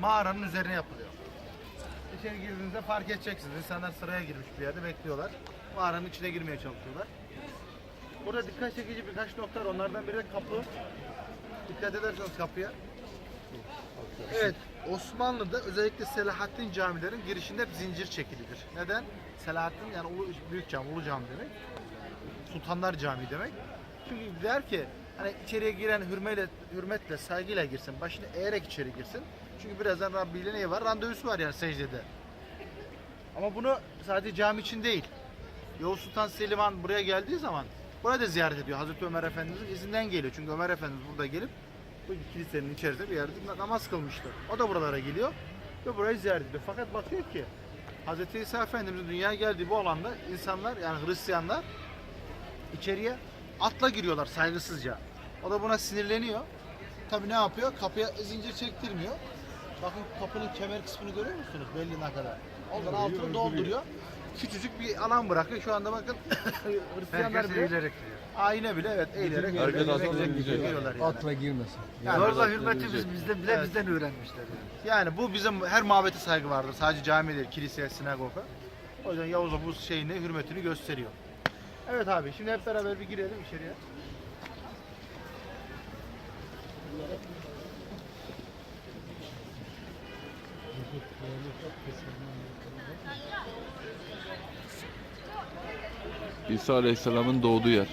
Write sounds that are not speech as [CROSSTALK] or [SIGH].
mağaranın üzerine yapılıyor. İçeri girdiğinizde fark edeceksiniz. İnsanlar sıraya girmiş bir yerde bekliyorlar. Mağaranın içine girmeye çalışıyorlar. Burada dikkat çekici birkaç nokta var. Onlardan biri de kapı. Dikkat ederseniz kapıya. Evet, Osmanlı'da özellikle Selahaddin camilerin girişinde hep zincir çekilidir. Neden? Selahaddin yani ulu, büyük cami, ulu cami demek. Sultanlar Camii demek. Çünkü der ki hani içeriye giren hürmeyle, hürmetle, saygıyla girsin. Başını eğerek içeri girsin. Çünkü birazdan Rabbi ile ne var? Randevusu var yani secdede. Ama bunu sadece cami için değil. Yavuz Sultan Selim Han buraya geldiği zaman burayı da ziyaret ediyor. Hazreti Ömer Efendimiz'in izinden geliyor. Çünkü Ömer Efendimiz burada gelip bu kilisenin içerisinde bir yerde na- namaz kılmıştı. O da buralara geliyor ve burayı ziyaret ediyor. Fakat bakıyor ki Hazreti İsa Efendimiz'in dünyaya geldiği bu alanda insanlar yani Hristiyanlar içeriye atla giriyorlar saygısızca. O da buna sinirleniyor. Tabi ne yapıyor? Kapıya zincir çektirmiyor. Bakın kapının kemer kısmını görüyor musunuz? Belli ne kadar. Ondan altını dolduruyor. Küçücük bir alan bırakıyor. Şu anda bakın [LAUGHS] Hristiyanlar bile eğilerek diyor. ayna bile evet eğilerek Herkes eğilerek gidecek. giriyorlar yani. Atla girmesin. Yani, Zorla hürmetimiz bizden bile Evet. bizden öğrenmişler. Yani. yani bu bizim her mabete saygı vardır. Sadece cami değil, kiliseye, sinagoga. O yüzden Yavuz'a bu şeyini, hürmetini gösteriyor. Evet abi, şimdi hep beraber bir girelim içeriye. İsa Aleyhisselam'ın doğduğu yer.